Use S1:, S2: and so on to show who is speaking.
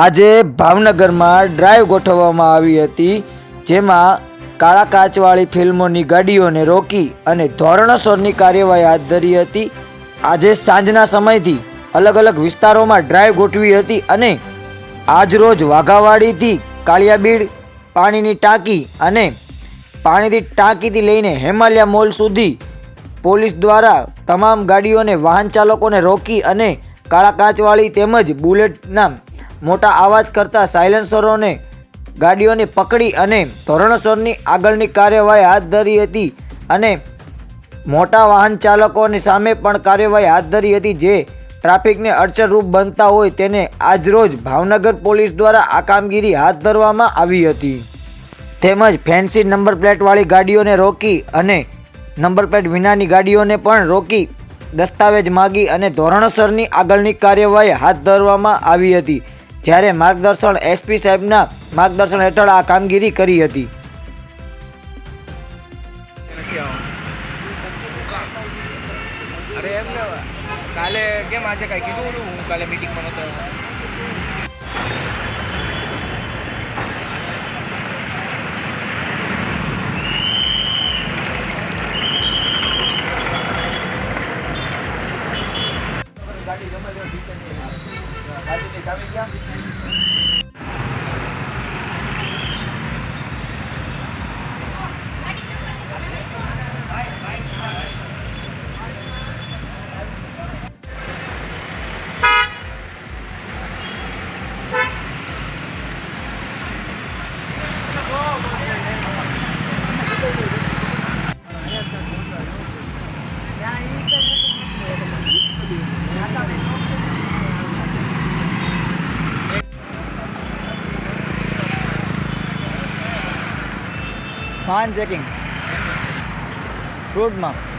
S1: આજે ભાવનગરમાં ડ્રાઈવ ગોઠવવામાં આવી હતી, જેમાં કાળા કાચવાળી ફિલ્મોની ગાડીઓને રોકી અને ધોરણસરની કાર્યવાહી હાથ ધરી હતી. આજે સાંજના સમયથી અલગ અલગ વિસ્તારોમાં ડ્રાઈવ ગોઠવી હતી અને આજરોજ વાઘાવાડીથી કાળિયાબીડ પાણીની ટાંકી અને પાણીની ટાંકીથી લઈને હેમાલયા મોલ સુધી પોલીસ દ્વારા તમામ ગાડીઓને વાહન ચાલકોને રોકી અને કાળા કાચવાળી તેમજ બુલેટના મોટા અવાજ કરતા સાયલેન્સરોને ગાડીઓને પકડી અને ધોરણસરની આગળની કાર્યવાહી હાથ ધરી હતી અને મોટા વાહન ચાલકોની સામે પણ કાર્યવાહી હાથ ધરી હતી જે ટ્રાફિકને અડચણરૂપ બનતા હોય તેને આજરોજ ભાવનગર પોલીસ દ્વારા આ કામગીરી હાથ ધરવામાં આવી હતી. તેમજ ફેન્સી નંબર પ્લેટવાળી ગાડીઓને રોકી અને નંબર પ્લેટ વિનાની ગાડીઓને પણ રોકી દસ્તાવેજ માગી અને ધોરણસરની આગળની કાર્યવાહી હાથ ધરવામાં આવી હતી. જ્યારે માર્ગદર્શન એસપી સાહેબના માર્ગદર્શન હેઠળ આ કામગીરી કરી હતી.
S2: કાલે કેમ આજે કાંઈ કીધું હું કાલે મીટિંગમાં નહોતો આવ્યો.
S1: વાહન ચેકિંગ. ફ્રૂટમાં.